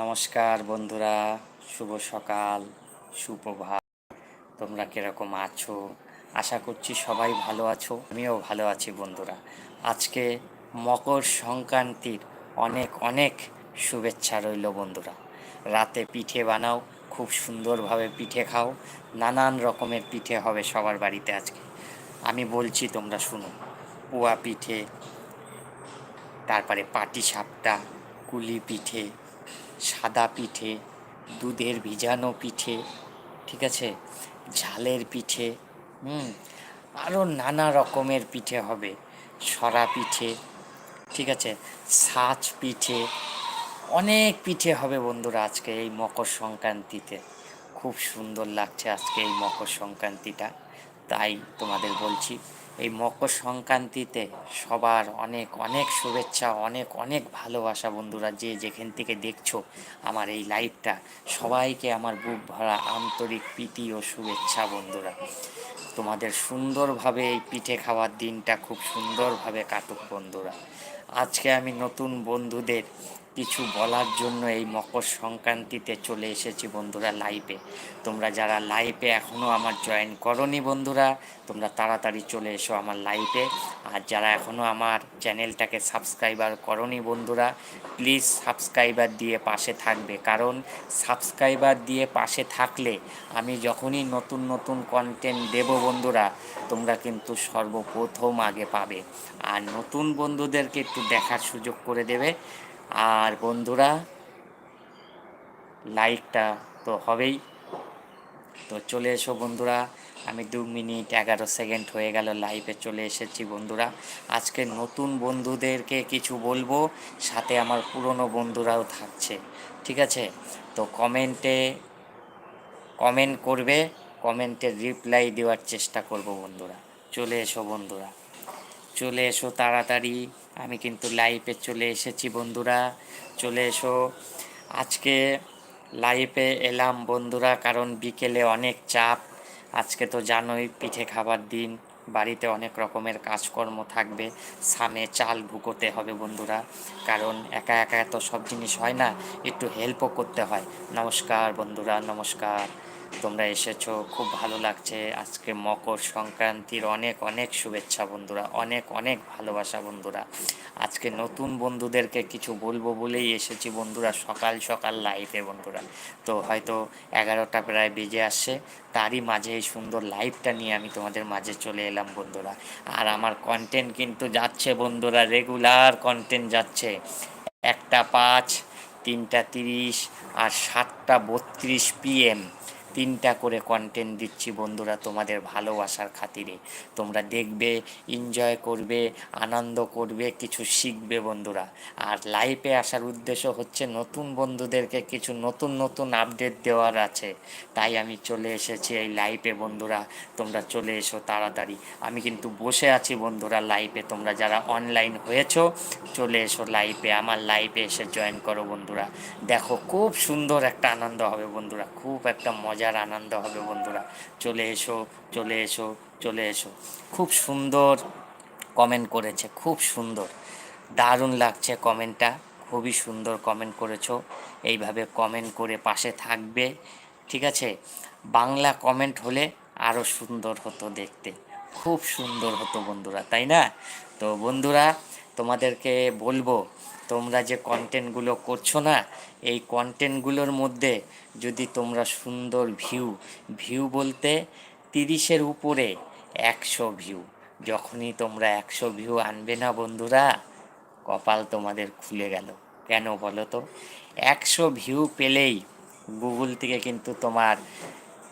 নমস্কার বন্ধুরা, শুভ সকাল, সুপ্রভাত। তোমরা কীরকম আছো? আশা করছি সবাই ভালো আছো, আমিও ভালো আছি বন্ধুরা। আজকে মকর সংক্রান্তির অনেক অনেক শুভেচ্ছা রইল বন্ধুরা। রাতে পিঠে বানাও, খুব সুন্দরভাবে পিঠে খাও, নানান রকমের পিঠে হবে সবার বাড়িতে আজকে। আমি বলছি তোমরা শুনো, পোয়া পিঠে, তারপরে পাটি সাপটা কুলি পিঠে সাদা পিঠে, দুধের ভিজানো পিঠে, ঠিক আছে? ঝালের পিঠে, হুম? আরও নানা রকমের পিঠে হবে। সরা পিঠে, ঠিক আছে? সাজ পিঠে, অনেক পিঠে হবে বন্ধুরা আজকে এই মকর সংক্রান্তিতে। খুব সুন্দর লাগছে আজকে এই মকর সংক্রান্তিটা। তাই তোমাদের বলছি এই মকর সংক্রান্তিতে সবার অনেক অনেক শুভেচ্ছা, অনেক অনেক ভালোবাসা বন্ধুরা, যে যেখান থেকে দেখছ আমার এই লাইভটা। সবাইকে আমার বুক ভরা আন্তরিক প্রীতি ও শুভেচ্ছা বন্ধুরা। তোমাদের সুন্দরভাবে এই পিঠে খাওয়ার দিনটা খুব সুন্দরভাবে কাটুক বন্ধুরা। আজকে আমি নতুন বন্ধুদের কিছু বলার জন্য এই মকর সংক্রান্তিতে চলে এসেছি বন্ধুরা লাইভে তোমরা যারা লাইভে এখনও আমার জয়েন করনি বন্ধুরা, তোমরা তাড়াতাড়ি চলে এসো আমার লাইভে আর যারা এখনও আমার চ্যানেলটাকে সাবস্ক্রাইবার করনি বন্ধুরা প্লিজ সাবস্ক্রাইবার দিয়ে পাশে থাকবে। কারণ সাবস্ক্রাইবার দিয়ে পাশে থাকলে আমি যখনই নতুন নতুন কন্টেন্ট দেব বন্ধুরা, তোমরা কিন্তু সর্বপ্রথম আগে পাবে। আর নতুন বন্ধুদেরকে একটু দেখার সুযোগ করে দেবে। আর বন্ধুরা লাইকটা তো হবেই। তো চলে এসো বন্ধুরা, আমি দু মিনিট এগারো সেকেন্ড হয়ে গেল লাইভে চলে এসেছি বন্ধুরা। আজকে নতুন বন্ধুদেরকে কিছু বলব, সাথে আমার পুরনো বন্ধুরাও থাকছে, ঠিক আছে? তো কমেন্টে কমেন্ট করবে কমেন্টের রিপ্লাই দেওয়ার চেষ্টা করব বন্ধুরা। চলে এসো বন্ধুরা। চলে এসো তাড়াতাড়ি। আমি কিন্তু লাইভে চলে এসেছি বন্ধুরা। চলে এসো। আজকে লাইভে এলাম বন্ধুরা, কারণ বিকেলে অনেক চাপ। আজকে তো জানোই, পিঠে খাবার দিন। বাড়িতে অনেক রকমের কাজকর্ম থাকবে। সামনে চাল ভুকোতে হবে বন্ধুরা। কারণ একা একা এত সব জিনিস হয় না। একটু হেল্পও করতে হয়। নমস্কার বন্ধুরা, নমস্কার। তোমরা এসেছ, খুব ভালো লাগছে। আজকে মকর সংক্রান্তির অনেক অনেক শুভেচ্ছা বন্ধুরা, অনেক অনেক ভালোবাসা বন্ধুরা। আজকে নতুন বন্ধুদেরকে কিছু বলব বলেই এসেছি বন্ধুরা, সকাল সকাল লাইভে বন্ধুরা। তো হয়তো এগারোটা প্রায় বেজে আসছে, তারই মাঝে এই সুন্দর লাইভটা নিয়ে আমি তোমাদের মাঝে চলে এলাম বন্ধুরা। আর আমার কন্টেন্ট কিন্তু যাচ্ছে বন্ধুরা রেগুলার কন্টেন্ট যাচ্ছে। একটা পাঁচ, তিনটা তিরিশ, আর সাতটা বত্রিশ পিএম তিনটা করে কন্টেন্ট দিচ্ছি বন্ধুরা তোমাদের ভালোবাসার খাতিরে। তোমরা দেখবে এনজয় করবে, আনন্দ করবে, কিছু শিখবে বন্ধুরা। আর লাইভে আসার উদ্দেশ্য হচ্ছে নতুন বন্ধুদেরকে কিছু নতুন নতুন আপডেট দেওয়ার আছে। তাই আমি চলে এসেছি এই লাইভে বন্ধুরা। তোমরা চলে এসো তাড়াতাড়ি। আমি কিন্তু বসে আছি বন্ধুরা লাইভে তোমরা যারা অনলাইন হয়েছো, চলে এসো লাইভে আমার লাইভে এসে জয়েন করো বন্ধুরা। দেখো, খুব সুন্দর একটা আনন্দ হবে বন্ধুরা। খুব একটা মজার আনন্দ হবে বন্ধুরা। চলে এসো চলে এসো চলে এসো। খুব সুন্দর কমেন্ট করেছে, খুব সুন্দর। দারুণ লাগছে কমেন্টটা খুবই সুন্দর কমেন্ট করেছ। এইভাবে কমেন্ট করে পাশে থাকবে, ঠিক আছে? বাংলা কমেন্ট হলে আরও সুন্দর হতো দেখতে। খুব সুন্দর হতো বন্ধুরা, তাই না? তো বন্ধুরা, তোমাদেরকে বলব তোমরা যে কন্টেন্টগুলো করছ না, এই কন্টেন্টগুলোর মধ্যে যদি তোমরা সুন্দর ভিউ ভিউ বলতে তিরিশের উপরে একশো ভিউ যখনই তোমরা একশো ভিউ আনবে না বন্ধুরা, কপাল তোমাদের খুলে গেল। কেন বলো তো? একশো ভিউ পেলেই গুগল থেকে কিন্তু তোমার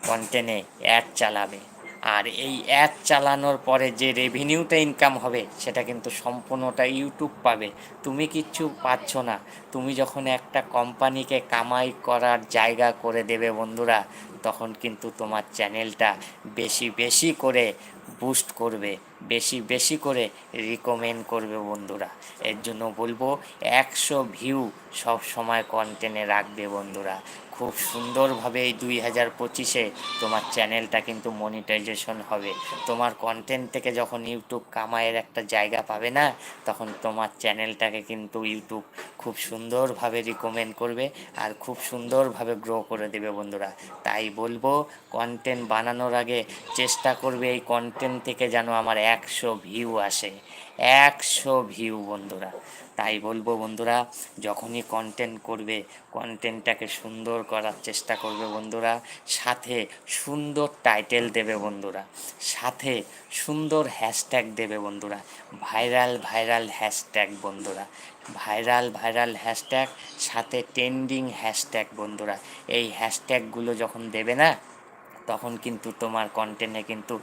কন্টেন্টে অ্যাড চালাবে। আর এই অ্যাড চালানোর পরে যে রেভিনিউটা ইনকাম হবে, সেটা কিন্তু সম্পূর্ণটা ইউটিউব পাবে। তুমি কিচ্ছু পাচ্ছ না। তুমি যখন একটা কোম্পানিকে কামাই করার জায়গা করে দেবে বন্ধুরা, তখন কিন্তু তোমার চ্যানেলটা বেশি বেশি করে বুস্ট করবে, বেশি বেশি করে রিকমেন্ড করবে বন্ধুরা। এর জন্য বলব, একশো ভিউ সব সময় কন্টেন্টে রাখবে বন্ধুরা। খুব সুন্দরভাবে এই দুই হাজার পঁচিশে তোমার চ্যানেলটা কিন্তু মনিটাইজেশন হবে। তোমার কন্টেন্ট থেকে যখন ইউটিউব কামাইয়ের একটা জায়গা পাবে না, তখন তোমার চ্যানেলটাকে কিন্তু ইউটিউব খুব সুন্দরভাবে রিকমেন্ড করবে আর খুব সুন্দরভাবে গ্রো করে দেবে বন্ধুরা। তাই বলব কন্টেন্ট বানানোর আগে চেষ্টা করবে এই কন্টেন্ট থেকে যেন আমার একশো ভিউ আসে। একশো ভিউ বন্ধুরা। তাই বলব বন্ধুরা, যখনই কন্টেন্ট করবে কন্টেন্টটাকে সুন্দর করার চেষ্টা করবে বন্ধুরা, সাথে সুন্দর টাইটেল দেবে বন্ধুরা, সাথে সুন্দর হ্যাশট্যাগ দেবে বন্ধুরা ভাইরাল ভাইরাল হ্যাশট্যাগ বন্ধুরা ভাইরাল ভাইরাল হ্যাশট্যাগ সাথে ট্রেন্ডিং হ্যাশট্যাগ বন্ধুরা, এই হ্যাশট্যাগুলো যখন দেবে না তখন কিন্তু তোমার কন্টেন্টে কিন্তু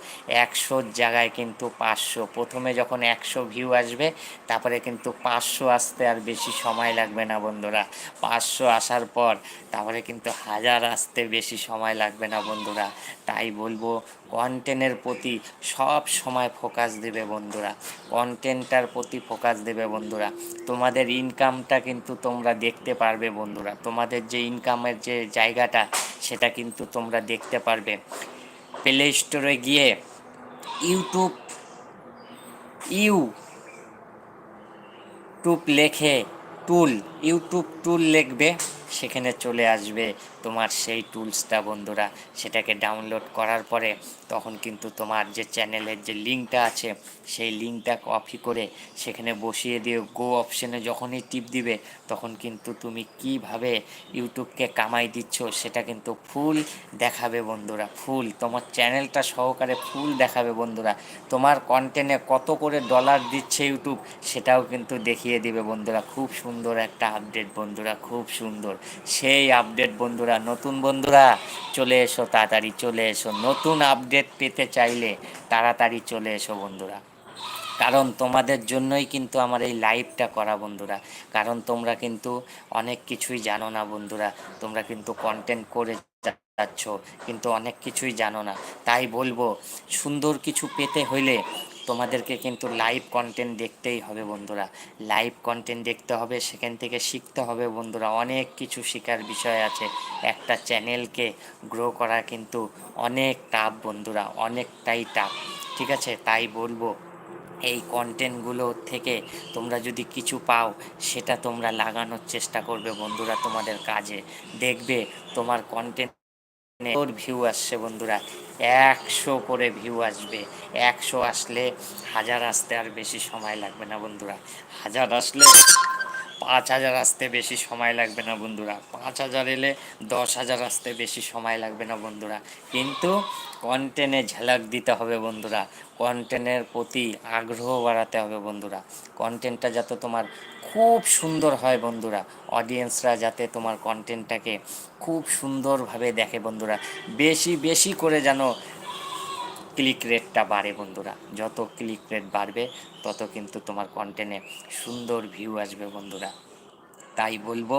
একশোর জায়গায় কিন্তু পাঁচশো। প্রথমে যখন একশো ভিউ আসবে, তারপরে কিন্তু পাঁচশো আসতে আর বেশি সময় লাগবে না বন্ধুরা। পাঁচশো আসার পর, তারপরে কিন্তু হাজার আসতে বেশি সময় লাগবে না বন্ধুরা। তাই বলব কন্টেন্টের প্রতি সব সময় ফোকাস দেবে বন্ধুরা। কন্টেন্টটার প্রতি ফোকাস দেবে বন্ধুরা। তোমাদের ইনকামটা কিন্তু তোমরা দেখতে পারবে বন্ধুরা। তোমাদের যে ইনকামের যে জায়গাটা, সেটা কিন্তু তোমরা দেখতে পারবে। প্লে স্টোরে গিয়ে ইউটিউব ইউ টুব লেখে টুল ইউটিউব টুল লিখবে, সেখানে চলে আসবে। তোমার সেই টুলসটা বন্ধুরা, সেটাকে ডাউনলোড করার পরে তখন কিন্তু তোমার যে চ্যানেলের যে লিঙ্কটা আছে, সেই লিঙ্কটা কপি করে সেখানে বসিয়ে দিয়ে গো অপশানে যখনই টিপ দিবে, তখন কিন্তু তুমি কীভাবে ইউটিউবকে কামাই দিচ্ছ, সেটা কিন্তু ফুল দেখাবে বন্ধুরা, ফুল। তোমার চ্যানেলটা সহকারে ফুল দেখাবে বন্ধুরা। তোমার কন্টেন্টে কত করে ডলার দিচ্ছে ইউটিউব, সেটাও কিন্তু দেখিয়ে দিবে বন্ধুরা। খুব সুন্দর একটা আপডেট বন্ধুরা, খুব সুন্দর। সেই আপডেট বন্ধুরা নতুন বন্ধুরা, চলে এসো, তাড়াতাড়ি চলে এসো। নতুন আপডেট পেতে চাইলে তাড়াতাড়ি চলে এসো বন্ধুরা। কারণ তোমাদের জন্যই কিন্তু আমার এই লাইভটা করা বন্ধুরা। কারণ তোমরা কিন্তু অনেক কিছুই জানো না বন্ধুরা। তোমরা কিন্তু কন্টেন্ট করে যাচ্ছ, কিন্তু অনেক কিছুই জানো না। তাই বলব, সুন্দর কিছু পেতে হইলে তোমাদেরকে কিন্তু লাইভ কন্টেন্ট দেখতেই হবে বন্ধুরা। লাইভ কন্টেন্ট দেখতে হবে, সেখান থেকে শিখতে হবে বন্ধুরা। অনেক কিছু শেখার বিষয় আছে। একটা চ্যানেলকে গ্রো করা কিন্তু অনেক টাফ বন্ধুরা, অনেকটাই টাফ ঠিক আছে? তাই বলব, এই কন্টেন্টগুলো থেকে তোমরা যদি কিছু পাও, সেটা তোমরা লাগানোর চেষ্টা করবে বন্ধুরা তোমাদের কাজে। দেখবে তোমার কন্টেন্ট ওর ভিউ আসছে বন্ধুরা। একশো করে ভিউ আসবে। একশো আসলে হাজার আসতে আর বেশি সময় লাগবে না বন্ধুরা। হাজার আসলে পাঁচ হাজার আসতে বেশি সময় লাগবে না বন্ধুরা। পাঁচ হাজার এলে দশ হাজার আসতে বেশি সময় লাগবে না বন্ধুরা। কিন্তু কন্টেন্টে ঝালাক দিতে হবে বন্ধুরা। কন্টেন্টের প্রতি আগ্রহ বাড়াতে হবে বন্ধুরা। কন্টেন্টটা যাতে তোমার খুব সুন্দর হয় বন্ধুরা। অডিয়েন্সরা যাতে তোমার কন্টেন্টটাকে খুব সুন্দরভাবে দেখে বন্ধুরা। বেশি বেশি করে যেন ক্লিক রেটটা বাড়ে বন্ধুরা। যত ক্লিক রেট বাড়বে, তত কিন্তু তোমার কন্টেন্টে সুন্দর ভিউ আসবে বন্ধুরা। তাই বলব,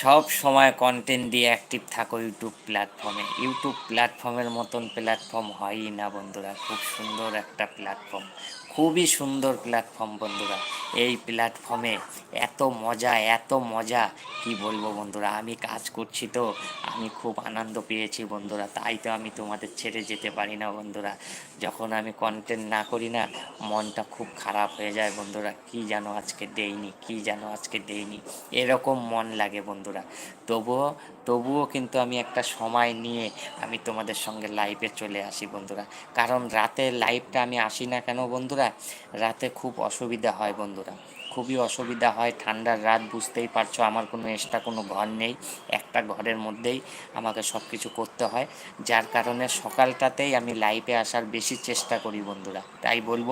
সব সময় কন্টেন্ট দিয়ে অ্যাক্টিভ থাকো ইউটিউব প্ল্যাটফর্মে ইউটিউব প্ল্যাটফর্মের মতন প্ল্যাটফর্ম হয়ই না বন্ধুরা। খুব সুন্দর একটা প্ল্যাটফর্ম খুবই সুন্দর প্ল্যাটফর্ম বন্ধুরা। এই প্ল্যাটফর্মে এত মজা এত মজা। কি বলব বন্ধুরা, আমি কাজ করছি তো, আমি খুব আনন্দ পেয়েছি বন্ধুরা। তাই তো আমি তোমাদের ছেড়ে যেতে পারি না বন্ধুরা। যখন আমি কন্টেন্ট না করি না, মনটা খুব খারাপ হয়ে যায় বন্ধুরা। কি যেন আজকে দেইনি, কি যেন আজকে দেইনি। এরকম মন লাগে বন্ধুরা। তবুও তবুও কিন্তু আমি একটা সময় নিয়ে আমি তোমাদের সঙ্গে লাইভে চলে আসি বন্ধুরা। কারণ রাতে লাইভটা আমি আসি না কেন বন্ধুরা? রাতে খুব অসুবিধা হয় বন্ধুরা। খুবই অসুবিধা হয়, ঠান্ডার রাত, বুঝতেই পারছ আমার কোনো এক্সট্রা কোনো ঘর নেই, একটা ঘরের মধ্যেই আমাকে সব কিছু করতে হয়। যার কারণে সকালটাতেই আমি লাইভে আসার বেশি চেষ্টা করি বন্ধুরা। তাই বলব,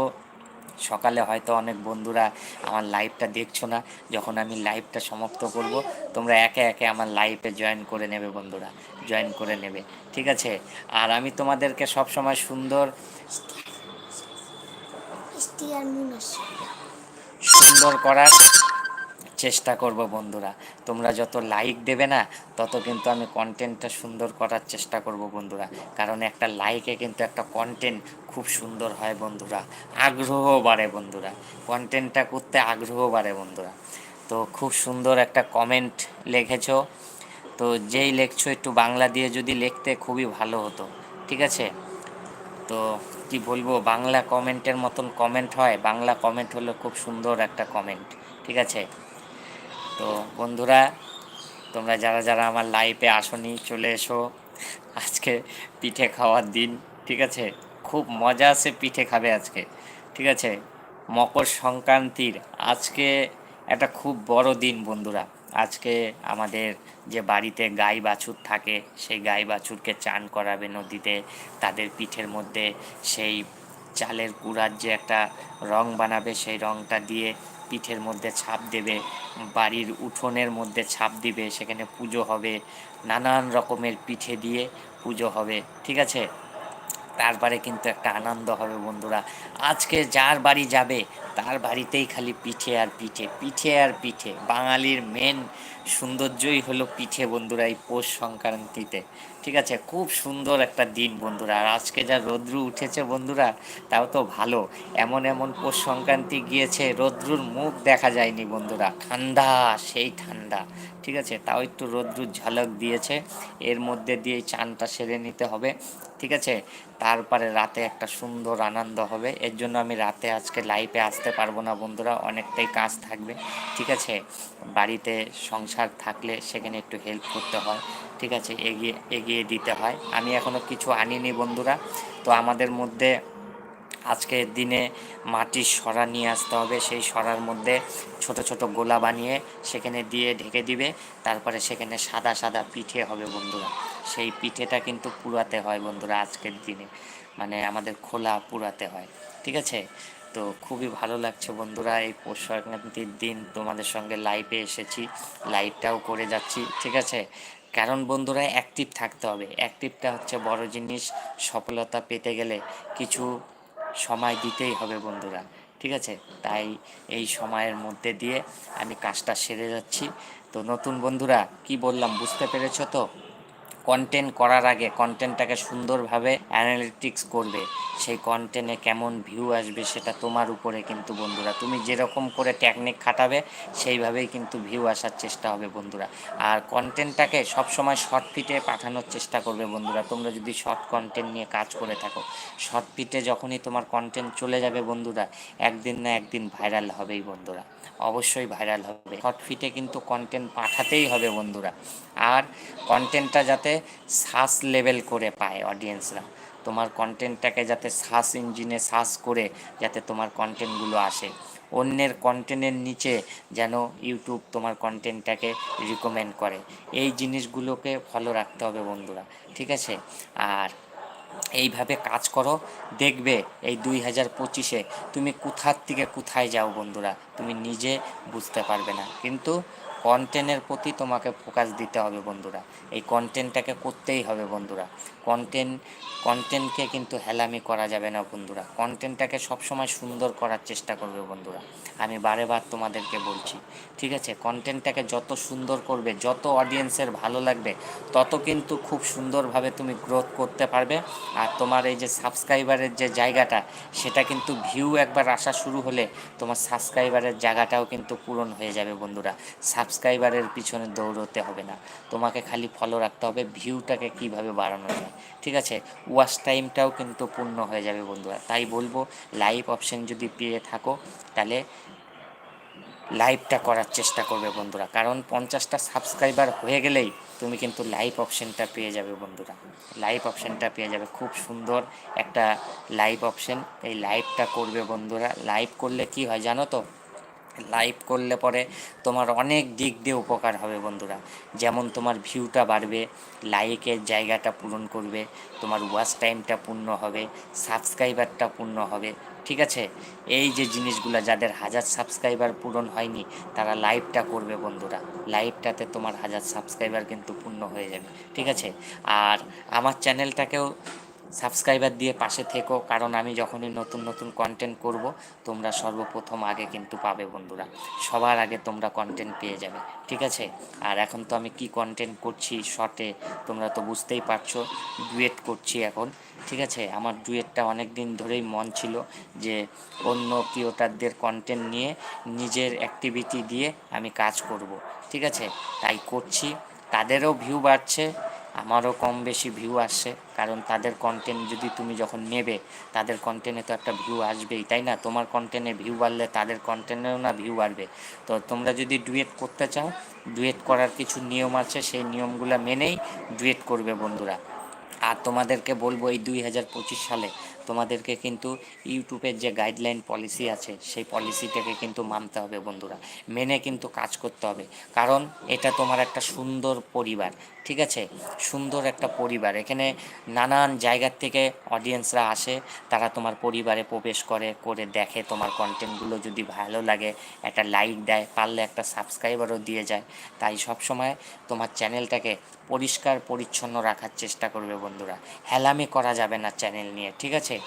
সকালে হয়তো অনেক বন্ধুরা আমার লাইভটা দেখছ না, যখন আমি লাইভটা সমাপ্ত করব, তোমরা একে একে আমার লাইভে জয়েন করে নেবে বন্ধুরা জয়েন করে নেবে। ঠিক আছে? আর আমি তোমাদেরকে সব সময় সুন্দর সুন্দর করার চেষ্টা করব বন্ধুরা। তোমরা যত লাইক দেবে না, তত কিন্তু আমি কন্টেন্টটা সুন্দর করার চেষ্টা করব বন্ধুরা। কারণ একটা লাইকে কিন্তু একটা কন্টেন্ট খুব সুন্দর হয় বন্ধুরা। আগ্রহ বাড়ে বন্ধুরা। কন্টেন্টটা করতে আগ্রহ বাড়ে বন্ধুরা। তো খুব সুন্দর একটা কমেন্ট লিখেছো। তো যেই লেখছো একটু বাংলা দিয়ে যদি লিখতে খুবই ভালো হতো। ঠিক আছে? তো কি বলব? বাংলা কমেন্টের মতন কমেন্ট হয়। বাংলা কমেন্ট হলো খুব সুন্দর একটা কমেন্ট ঠিক আছে? তো বন্ধুরা, তোমরা যারা যারা আমার লাইফে আসনি, চলে এসো। আজকে পিঠে খাওয়ার দিন, ঠিক আছে? খুব মজা আছে পিঠে খাবে আজকে, ঠিক আছে? মকর সংক্রান্তির আজকে একটা খুব বড় দিন বন্ধুরা। আজকে আমাদের যে বাড়িতে গাই বাছুর থাকে, সেই গাই বাছুরকে চান করাবে নদীতে। তাদের পিঠের মধ্যে সেই চালের গুঁড়ার যে একটা রং বানাবে, সেই রংটা দিয়ে পিঠের মধ্যে ছাপ দেবে, বাড়ির উঠোনের মধ্যে ছাপ দিবে, সেখানে পুজো হবে, নানান রকমের পিঠে দিয়ে পুজো হবে। ঠিক আছে? তারপরে কিন্তু একটা আনন্দ হবে বন্ধুরা। আজকে যার বাড়ি যাবে, তার বাড়িতেই খালি পিঠে আর পিঠে পিঠে আর পিঠে। বাঙালির মেন সৌন্দর্যই হলো পিঠে বন্ধুরা এই পৌষ সংক্রান্তিতে। ঠিক আছে? খুব সুন্দর একটা দিন বন্ধুরা। আর আজকে যা রৌদ্র উঠেছে বন্ধুরা, তাও তো ভালো। এমন এমন পৌষ সংক্রান্তি গিয়েছে, রৌদ্রুর মুখ দেখা যায়নি বন্ধুরা। ঠান্ডা, সেই ঠান্ডা। ঠিক আছে? তাও একটু রৌদ্রুর ঝলক দিয়েছে। এর মধ্যে দিয়ে চানটা সেরে নিতে হবে। ঠিক আছে? তারপরে রাতে একটা সুন্দর আনন্দ হবে। এর জন্য আমি রাতে আজকে লাইভে আসতে পারব না বন্ধুরা, অনেকটাই কাজ থাকবে, ঠিক আছে? বাড়িতে সংসার থাকলে সেখানে একটু হেল্প করতে হয়, ঠিক আছে? এগিয়ে এগিয়ে দিতে হয়। আমি এখনও কিছু আনিনি বন্ধুরা। তো আমাদের মধ্যে আজকের দিনে মাটির সরা নিয়ে আসতে হবে। সেই সরার মধ্যে ছোট ছোট গোলা বানিয়ে সেখানে দিয়ে ঢেকে দিবে। তারপরে সেখানে সাদা সাদা পিঠে হবে বন্ধুরা। সেই পিঠেটা কিন্তু পুরাতে হয় বন্ধুরা আজকের দিনে। মানে আমাদের খোলা পুরাতে হয়। ঠিক আছে? তো খুবই ভালো লাগছে বন্ধুরা এই পৌষ সংক্রান্তির দিন তোমাদের সঙ্গে লাইভে এসেছি। লাইভটাও করে যাচ্ছি। ঠিক আছে? কারণ বন্ধুরা অ্যাক্টিভ থাকতে হবে। অ্যাক্টিভটা হচ্ছে বড় জিনিস। সফলতা পেতে গেলে কিছু সময় দিতেই হবে বন্ধুরা, ঠিক আছে? তাই এই সময়ের মধ্যে দিয়ে আমি কাজটা সেরে যাচ্ছি। তো নতুন বন্ধুরা, কি বললাম, বুঝতে পেরেছ তো? কন্টেন্ট করার আগে কন্টেন্টটাকে সুন্দরভাবে অ্যানালিটিক্স করবে। সেই কন্টেন্টে কেমন ভিউ আসবে সেটা তোমার উপরে কিন্তু বন্ধুরা, তুমি যেরকম করে টেকনিক খাটাবে, সেইভাবেই কিন্তু ভিউ আসার চেষ্টা হবে বন্ধুরা। আর কন্টেন্টটাকে সবসময় শর্ট ফিটে পাঠানোর চেষ্টা করবে বন্ধুরা। তোমরা যদি শর্ট কন্টেন্ট নিয়ে কাজ করে থাকো শর্ট ফিটে যখনই তোমার কন্টেন্ট চলে যাবে বন্ধুরা, একদিন না একদিন ভাইরাল হবেই বন্ধুরা। অবশ্যই ভাইরাল হবে। শর্ট ফিটে কিন্তু কন্টেন্ট পাঠাতেই হবে বন্ধুরা। আর কন্টেন্টটা যাতে সার্চ লেভেল করে পায় অডিয়েন্সরা তোমার কন্টেন্টটাকে যাতে সার্চ ইঞ্জিনে সার্চ করে যাতে তোমার কন্টেন্টগুলো আসে। অন্যের কন্টেন্টের নিচে যেন ইউটিউব তোমার কন্টেন্টটাকে রিকমেন্ড করে। এই জিনিসগুলোকে ফলো রাখতে হবে বন্ধুরা। ঠিক আছে? আর এইভাবে কাজ করো, দেখবে এই দুই হাজার পঁচিশে তুমি কোথার থেকে কোথায় যাও বন্ধুরা, তুমি নিজে বুঝতে পারবে না। কিন্তু কন্টেন্টের প্রতি তোমাকে ফোকাস দিতে হবে বন্ধুরা। এই কন্টেন্টটাকে করতেই হবে বন্ধুরা। কন্টেন্ট কন্টেন্টকে কিন্তু হেলামি করা যাবে না বন্ধুরা। কন্টেন্টটাকে সবসময় সুন্দর করার চেষ্টা করবে বন্ধুরা। আমি বারে বার তোমাদেরকে বলছি, ঠিক আছে? কন্টেন্টটাকে যত সুন্দর করবে, যত অডিয়েন্সের ভালো লাগবে, তত কিন্তু খুব সুন্দরভাবে তুমি গ্রোথ করতে পারবে। আর তোমার এই যে সাবস্ক্রাইবারের যে জায়গাটা, সেটা কিন্তু ভিউ একবার আসা শুরু হলে তোমার সাবস্ক্রাইবারের জায়গাটাও কিন্তু পূরণ হয়ে যাবে বন্ধুরা। সাবস্ক্রাইবারের পিছনে দৌড়তে হবে না। তোমাকে খালি ফলো রাখতে হবে ভিউটাকে কীভাবে বাড়ানো যায়। ঠিক আছে? ওয়াচ টাইমটাও কিন্তু পূর্ণ হয়ে যাবে বন্ধুরা। তাই বলব লাইভ অপশন যদি পেয়ে থাকো, তাহলে লাইভটা করার চেষ্টা করবে বন্ধুরা। কারণ পঞ্চাশটা সাবস্ক্রাইবার হয়ে গেলেই তুমি কিন্তু লাইভ অপশনটা পেয়ে যাবে বন্ধুরা। লাইভ অপশনটা পেয়ে যাবে। খুব সুন্দর একটা লাইভ অপশন এই লাইভটা করবে বন্ধুরা। লাইভ করলে কি হয় জানো তো? লাইভ করলে পরে তোমার অনেক দিক দিয়ে উপকার হবে বন্ধুরা। যেমন তোমার ভিউটা বাড়বে লাইকের জায়গাটা পূরণ করবে, তোমার ওয়াচ টাইমটা পূর্ণ হবে সাবস্ক্রাইবারটা পূর্ণ হবে, ঠিক আছে? এই যে জিনিসগুলো যাদের হাজার সাবস্ক্রাইবার পূরণ হয়নি, তারা লাইভটা করবে বন্ধুরা। লাইভটাতে তোমার হাজার সাবস্ক্রাইবার কিন্তু পূর্ণ হয়ে যাবে, ঠিক আছে? আর আমার চ্যানেলটাকেও সাবস্ক্রাইবার দিয়ে পাশে থেকো, কারণ আমি যখনই নতুন নতুন কন্টেন্ট করব, তোমরা সর্বপ্রথম আগে কিন্তু পাবে বন্ধুরা। সবার আগে তোমরা কন্টেন্ট পেয়ে যাবে, ঠিক আছে? আর এখন তো আমি কি কন্টেন্ট করছি শর্টে তোমরা তো বুঝতেই পারছ ডুয়েট করছি এখন, ঠিক আছে? আমার ডুয়েটটা অনেক দিন ধরেই মন ছিল যে অন্য ক্রিয়েটারদের কন্টেন্ট নিয়ে নিজের অ্যাক্টিভিটি দিয়ে আমি কাজ করব, ঠিক আছে? তাই করছি, তাদেরও ভিউ বাড়ছে আমারও কম বেশি ভিউ আসছে। কারণ তাদের কন্টেন্ট যদি তুমি যখন নেবে, তাদের কন্টেন্টে তো একটা ভিউ আসবেই, তাই না? তোমার কন্টেন্টে ভিউ বাড়লে তাদের কন্টেন্টেও না ভিউ বাড়বে। তো তোমরা যদি ডুয়েট করতে চাও ডুয়েট করার কিছু নিয়ম আছে, সেই নিয়মগুলো মেনেই ডুয়েট করবে বন্ধুরা। আর তোমাদেরকে বলব এই দুই হাজার পঁচিশ সালে তোমাদেরকে কিন্তু ইউটিউবের যে গাইডলাইন পলিসি আছে, সেই পলিসিটাকে কিন্তু মানতে হবে বন্ধুরা। মেনে কিন্তু কাজ করতে হবে। কারণ এটা তোমার একটা সুন্দর পরিবার, ঠিক আছে? সুন্দর একটা পরিবার। এখানে নানান জায়গার থেকে অডিয়েন্সরা আসে। তারা তোমার পরিবারে প্রবেশ করে করে দেখে তোমার কন্টেন্টগুলো যদি ভালো লাগে, একটা লাইক দেয়, পারলে একটা সাবস্ক্রাইবারও দিয়ে যায়। তাই সবসময় তোমার চ্যানেলটাকে পরিষ্কার, পরিচ্ছন্ন রাখার চেষ্টা করবে বন্ধুরা। হেলামি করা যাবে না চ্যানেল নিয়ে, ঠিক আছে?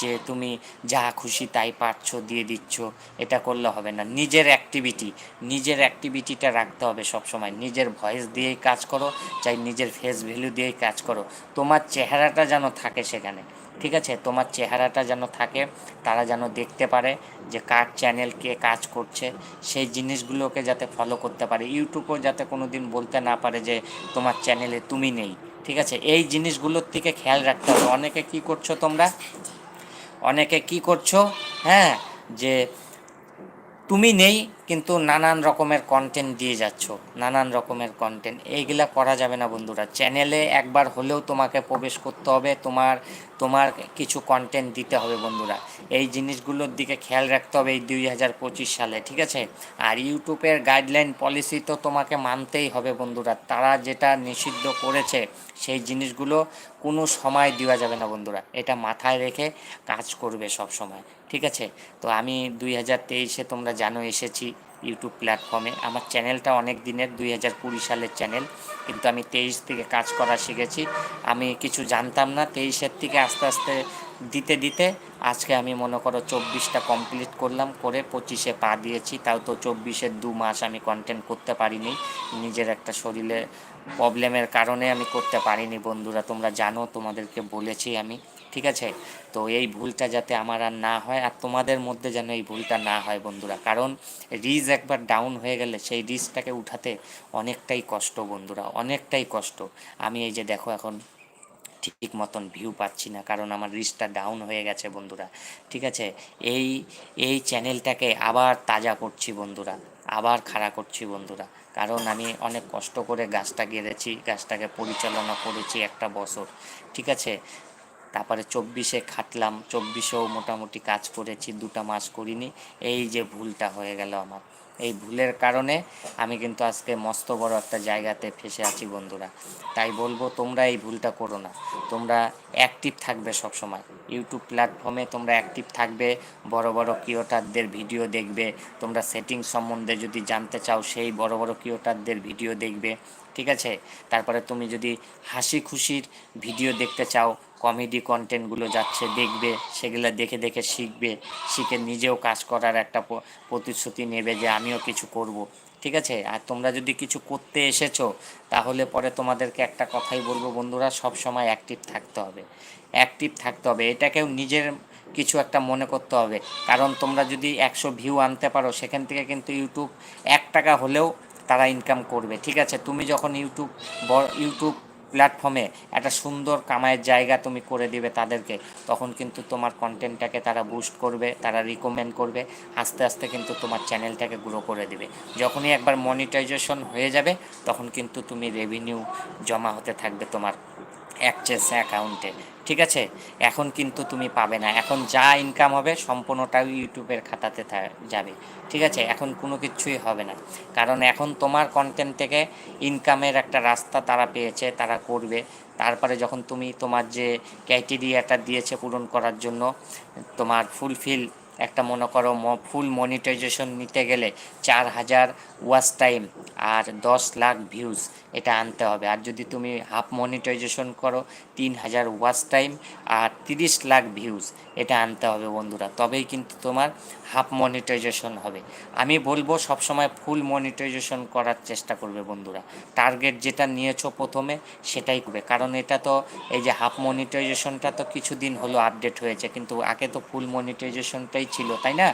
যে তুমি যা খুশি তাই পাচ্ছ, দিয়ে দিচ্ছ, এটা করলে হবে না। নিজের অ্যাক্টিভিটি নিজের অ্যাক্টিভিটিটা রাখতে হবে সবসময়। নিজের ভয়েস দিয়েই কাজ করো, চাই নিজের ফেস ভ্যালু দিয়েই কাজ করো। তোমার চেহারাটা যেন থাকে সেখানে। ঠিক আছে? তোমার চেহারাটা যেন থাকে, তারা যেন দেখতে পারে যে কার চ্যানেল কে কাজ করছে, সেই জিনিসগুলোকে যাতে ফলো করতে পারে। ইউটিউবও যাতে কোনো দিন বলতে না পারে যে তোমার চ্যানেলে তুমি নেই, ঠিক আছে? এই জিনিসগুলোর থেকে খেয়াল রাখতে হবে। অনেকে কি করছ তোমরা? অনেকে কি করছ? হ্যাঁ যে তুমি নেই কিন্তু নানান রকমের কন্টেন্ট দিয়ে যাচ্ছ, নানান রকমের কন্টেন্ট এইগুলা করা যাবে না বন্ধুরা। চ্যানেলে একবার হলেও তোমাকে প্রবেশ করতে হবে, তোমার তোমার কিছু কন্টেন্ট দিতে হবে বন্ধুরা। এই জিনিসগুলোর দিকে খেয়াল রাখতে হবে এই দুই হাজার পঁচিশ সালে, ঠিক আছে? আর ইউটিউবের গাইডলাইন পলিসি তো তোমাকে মানতেই হবে বন্ধুরা। তারা যেটা নিষিদ্ধ করেছে, সেই জিনিসগুলো কোনো সময় দেওয়া যাবে না বন্ধুরা। এটা মাথায় রেখে কাজ করবে সব সময় ঠিক আছে? তো আমি দুই হাজার তেইশে তোমরা জানো, এসেছি। ইউটিউব প্ল্যাটফর্মে আমার চ্যানেলটা অনেক দিনের, দুই হাজার কুড়ি সালের চ্যানেল কিন্তু আমি তেইশ থেকে কাজ করা শিখেছি। আমি কিছু জানতাম না, তেইশের থেকে আস্তে আস্তে দিতে দিতে। আজকে আমি মনে করো চব্বিশটা কমপ্লিট করলাম, করে পঁচিশে পা দিয়েছি। তাও তো চব্বিশের দু মাস আমি কন্টেন্ট করতে পারিনি। নিজের একটা শরীরে প্রবলেমের কারণে আমি করতে পারিনি, বন্ধুরা। তোমরা জানো, তোমাদেরকে বলেছি আমি। ঠিক আছে? তো এই ভুলটা যাতে আমার আর না হয় আর তোমাদের মধ্যে যেন এই ভুলটা না হয় বন্ধুরা। কারণ রিজ একবার ডাউন হয়ে গেলে সেই রিজটাকে উঠাতে অনেকটাই কষ্ট বন্ধুরা, অনেকটাই কষ্ট। আমি এই যে দেখো এখন ঠিক মতন ভিউ পাচ্ছি না, কারণ আমার রিচটা ডাউন হয়ে গেছে বন্ধুরা। ঠিক আছে? এই এই চ্যানেলটাকে আবার তাজা করছি বন্ধুরা, আবার খাড়া করছি বন্ধুরা। কারণ আমি অনেক কষ্ট করে গাছটা গেড়েছি, গাছটাকে পরিচালনা করেছি একটা বছর। ঠিক আছে? তারপরে চব্বিশে খাটলাম, চব্বিশেও মোটামুটি কাজ করেছি, দুটা মাস করিনি। এই যে ভুলটা হয়ে গেল আমার। এই ভুলের কারণে আমি কিন্তু আজকে মস্ত বড় একটা জায়গাতে ফেসে আছি বন্ধুরা। তাই বলব, তোমরা এই ভুলটা করো না। তোমরা অ্যাক্টিভ থাকবে সব সময় ইউটিউব প্ল্যাটফর্মে তোমরা অ্যাক্টিভ থাকবে, বড় বড় ক্রিয়েটারদের ভিডিও দেখবে, তোমরা সেটিং সম্বন্ধে যদি জানতে চাও, সেই বড় বড় ক্রিয়েটারদের ভিডিও দেখবে, ঠিক আছে? তারপরে তুমি যদি হাসি খুশির ভিডিও দেখতে চাও কমেডি কন্টেন্টগুলো যাচ্ছে, দেখবে, সেগুলো দেখে দেখে শিখবে, শিখে নিজেও কাজ করার একটা প্রতিশ্রুতি নেবে যে আমিও কিছু করব। ঠিক আছে? আর তোমরা যদি কিছু করতে এসেছ, তাহলে পরে তোমাদেরকে একটা কথাই বলব বন্ধুরা, সব সময় অ্যাক্টিভ থাকতে হবে। অ্যাক্টিভ থাকতে হবে। এটাকেও নিজের কিছু একটা মনে করতে হবে। কারণ তোমরা যদি একশো ভিউ আনতে পারো, সেখান থেকে কিন্তু ইউটিউব এক টাকা হলেও তারা ইনকাম করবে। ঠিক আছে? তুমি যখন ইউটিউব ইউটিউব প্ল্যাটফর্মে একটা সুন্দর কামায়ের জায়গা তুমি করে দিবে তাদেরকে, তখন কিন্তু তোমার কন্টেন্টটাকে তারা বুস্ট করবে, তারা রিকমেন্ড করবে, আস্তে আস্তে কিন্তু তোমার চ্যানেলটাকে গ্রো করে দিবে। যখনই একবার মনিটাইজেশন হয়ে যাবে, তখন কিন্তু তুমি রেভিনিউ জমা হতে থাকবে তোমার অ্যাক্সেস অ্যাকাউন্টে, ঠিক আছে? এখন কিন্তু তুমি পাবে না। এখন যা ইনকাম হবে সম্পূর্ণটাই ইউটিউবের খাতাতে যাবে, ঠিক আছে? এখন কোনো কিছুই হবে না। কারণ এখন তোমার কন্টেন্ট থেকে ইনকামের একটা রাস্তা তারা পেয়েছে, তারা করবে। তারপরে যখন তুমি তোমার যে ক্রাইটেরিয়াটা দিয়েছে পূরণ করার জন্য, তোমার ফুলফিল একটা মনে করো ফুল মনিটাইজেশন নিতে গেলে চার হাজার ওয়াচ টাইম আর দশ লাখ ভিউজ এটা আনতে হবে। আর যদি তুমি হাফ মনিটাইজেশন করো, তিন হাজার ওয়াচ টাইম আর তিরিশ লাখ ভিউজ এটা আনতে হবে বন্ধুরা। তবেই কিন্তু তোমার হাফ মনিটাইজেশন হবে। আমি বলব সবসময় ফুল মনিটাইজেশন করার চেষ্টা করবে বন্ধুরা। টার্গেট যেটা নিয়েছো প্রথমে সেটাই করবে। কারণ এটা তো এই যে হাফ মনিটাইজেশনটা তো কিছুদিন হলো আপডেট হয়েছে, কিন্তু আগে তো ফুল মনিটাইজেশনটাই ছিল, তাই না?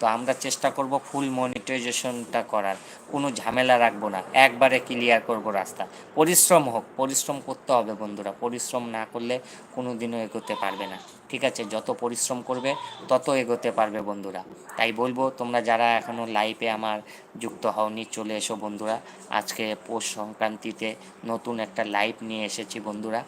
তো আমরা চেষ্টা করব ফুল মনিটাইজেশনটা করার। কোনো ঝামেলা রাখব না। একবারে ক্লিয়ার করব রাস্তা। পরিশ্রম হোক, পরিশ্রম করতে হবে বন্ধুরা। পরিশ্রম না করলে কোনো দিনও এগোতে পারবে না। ঠিক আছে? যত পরিশ্রম করবে, তত এগোতে পারবে বন্ধুরা। তাই বলব, তোমরা যারা এখনও লাইভে আমার যুক্ত হওনি, চলে এসো বন্ধুরা। আজকে পৌষ সংক্রান্তিতে নতুন একটা লাইভ নিয়ে এসেছি বন্ধুরা।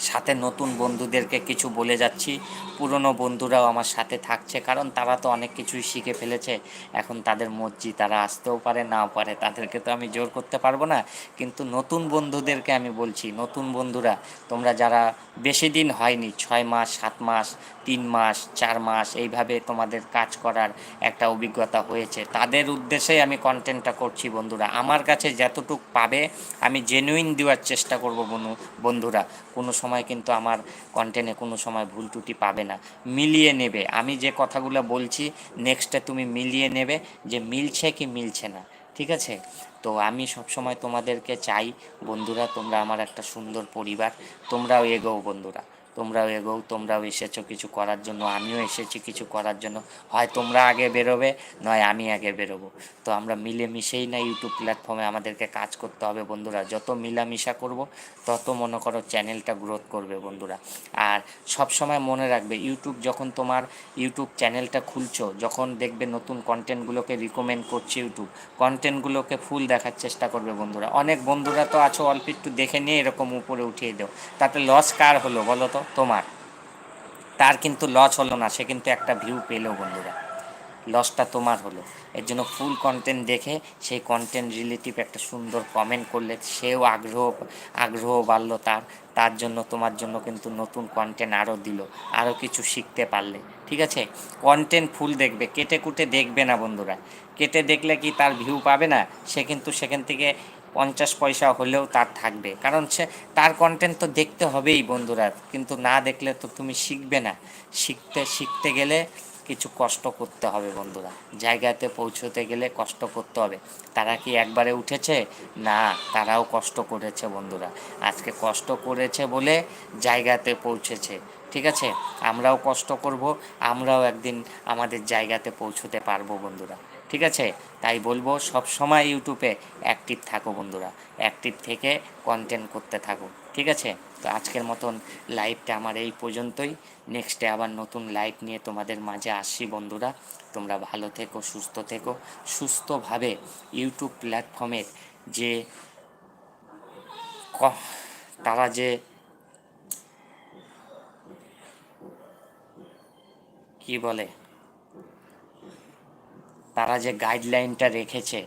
সাথে নতুন বন্ধুদেরকে কিছু বলে যাচ্ছি। পুরনো বন্ধুরাও আমার সাথে থাকছে, কারণ তারা তো অনেক কিছুই শিখে ফেলেছে। এখন তাদের মর্জি তারা আসতেও পারে, নাও পারে, তাদেরকে তো আমি জোর করতে পারব না। কিন্তু নতুন বন্ধুদেরকে আমি বলছি, নতুন বন্ধুরা, তোমরা যারা বেশি দিন হয়নি, ছয় মাস, সাত মাস, তিন মাস, চার মাস, এইভাবে তোমাদের কাজ করার একটা অভিজ্ঞতা হয়েছে। তাদের উদ্দেশ্যেই আমি কন্টেন্টটা করছি বন্ধুরা। আমার কাছে যতটুক পাবে, আমি জেনুইন দেওয়ার চেষ্টা করব বনু, বন্ধুরা। কোনো সময় কিন্তু আমার কন্টেন্টে কোনো সময় ভুল ত্রুটি পাবে না। মিলিয়ে নেবে। আমি যে কথাগুলো বলছি নেক্সটে তুমি মিলিয়ে নেবে যে মিলছে কি মিলছে না। ঠিক আছে? তো আমি সবসময় তোমাদেরকে চাই, বন্ধুরা, তোমরা আমার একটা সুন্দর পরিবার, তোমরাও এগোও বন্ধুরা। তোমরাও এগোও তোমরাও এসেছ কিছু করার জন্য, আমিও এসেছি কিছু করার জন্য। হয় তোমরা আগে বেরোবে, নয় আমি আগে বেরোবো। তো আমরা মিলেমিশেই না ইউটিউব প্ল্যাটফর্মে আমাদেরকে কাজ করতে হবে বন্ধুরা। যত মিলামিশা করব, তত মনে করো চ্যানেলটা গ্রোথ করবে বন্ধুরা। আর সব সময় মনে রাখবে, ইউটিউব যখন তোমার ইউটিউব চ্যানেলটা খুলছো, যখন দেখবে নতুন কন্টেন্টগুলোকে রিকমেন্ড করছে ইউটিউব, কন্টেন্টগুলোকে ফুল দেখার চেষ্টা করবে বন্ধুরা। অনেক বন্ধুরা তো আছো, অল্প একটু দেখে নিয়ে এরকম উপরে উঠিয়ে দাও। তাতে লস কার হলো বলো তো? তোমার। তার কিন্তু লস হলো না, সে কিন্তু একটা ভিউ পেল বন্ধুরা। লসটা তোমার হলো। এর জন্য ফুল কন্টেন্ট দেখে সেই কন্টেন্ট রিলেটিভ একটা সুন্দর কমেন্ট করলে সেও আগ্রহ আগ্রহ বাড়লো তার। তার জন্য, তোমার জন্য কিন্তু নতুন কন্টেন্ট আরও দিল আরও কিছু শিখতে পারলে। ঠিক আছে? কন্টেন্ট ফুল দেখবে, কেটে কুটে দেখবে না বন্ধুরা। কেটে দেখলে কি তার ভিউ পাবে না? সে কিন্তু সেখান থেকে পঞ্চাশ পয়সা হলেও তার থাকবে। কারণ সে, তার কন্টেন্ট তো দেখতে হবেই বন্ধুরা, কিন্তু না দেখলে তো তুমি শিখবে না। শিখতে শিখতে গেলে কিছু কষ্ট করতে হবে বন্ধুরা। জায়গাতে পৌঁছতে গেলে কষ্ট করতে হবে। তারা কি একবারে উঠেছে? না, তারাও কষ্ট করেছে বন্ধুরা। আজকে কষ্ট করেছে বলে জায়গাতে পৌঁছেছে। ঠিক আছে? আমরাও কষ্ট করব, আমরাও একদিন আমাদের জায়গাতে পৌঁছতে পারব বন্ধুরা। ঠিক আছে? তাই বলব সব সময় ইউটিউবে অ্যাক্টিভ থাকো বন্ধুরা। অ্যাক্টিভ থেকে কন্টেন্ট করতে থাকো, ঠিক আছে? তো আজকের মতন লাইভটা আমার এই পর্যন্তই। নেক্সটে আবার নতুন লাইভ নিয়ে তোমাদের মাঝে আসছি বন্ধুরা। তোমরা ভালো থেকো, সুস্থ থেকো। সুস্থভাবে ইউটিউব প্ল্যাটফর্মের যে তারা যে কি বলে? তারা যে গাইডলাইনটা রেখেছে,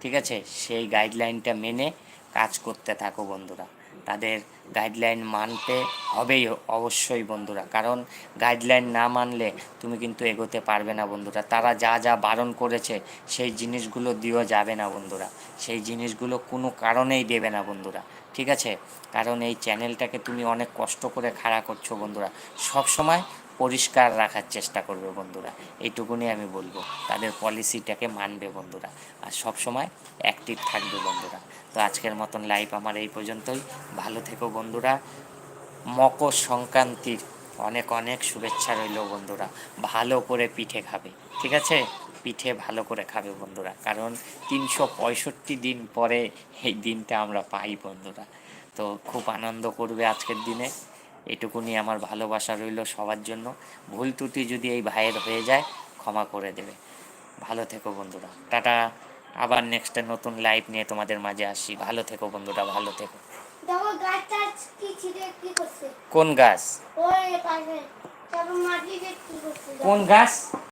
ঠিক আছে? সেই গাইডলাইনটা মেনে কাজ করতে থাকো বন্ধুরা। তাদের গাইডলাইন মানতে হবেই অবশ্যই বন্ধুরা। কারণ গাইডলাইন না মানলে তুমি কিন্তু এগোতে পারবে না বন্ধুরা। তারা যা যা বারণ করেছে, সেই জিনিসগুলো দিয়েও যাবে না বন্ধুরা। সেই জিনিসগুলো কোনো কারণেই দেবে না বন্ধুরা। ঠিক আছে? কারণ এই চ্যানেলটাকে তুমি অনেক কষ্ট করে খাড়া করছ বন্ধুরা। সব সময় পরিষ্কার রাখার চেষ্টা করবে বন্ধুরা। এইটুকুনি আমি বলব। তাদের পলিসিটাকে মানবে বন্ধুরা। আর সব সময় অ্যাক্টিভ থাকবে বন্ধুরা। তো আজকের মতন লাইভ আমার এই পর্যন্তই। ভালো থেকো বন্ধুরা। মকর সংক্রান্তির অনেক অনেক শুভেচ্ছা রইল বন্ধুরা। ভালো করে পিঠে খাবে, ঠিক আছে? পিঠে ভালো করে খাবে বন্ধুরা। কারণ তিনশো পঁয়ষট্টি দিন পরে এই দিনটা আমরা পাই বন্ধুরা। তো খুব আনন্দ করবে আজকের দিনে। এটুকুনি আমার ভালোবাসা রইল সবার জন্য। ভুল ত্রুটি যদি এই ভাইয়ের হয়ে যায় ক্ষমা করে দেবে। ভালো থেকো বন্ধুরা। টাটা। আবার নেক্সটে নতুন লাইভ নিয়ে তোমাদের মাঝে আসি ভালো থেকো বন্ধুরা ভালো থেকো। দেখো গাছটা কি ছিঁড়ে কি করছে? কোন গাছ? কোন গাছ?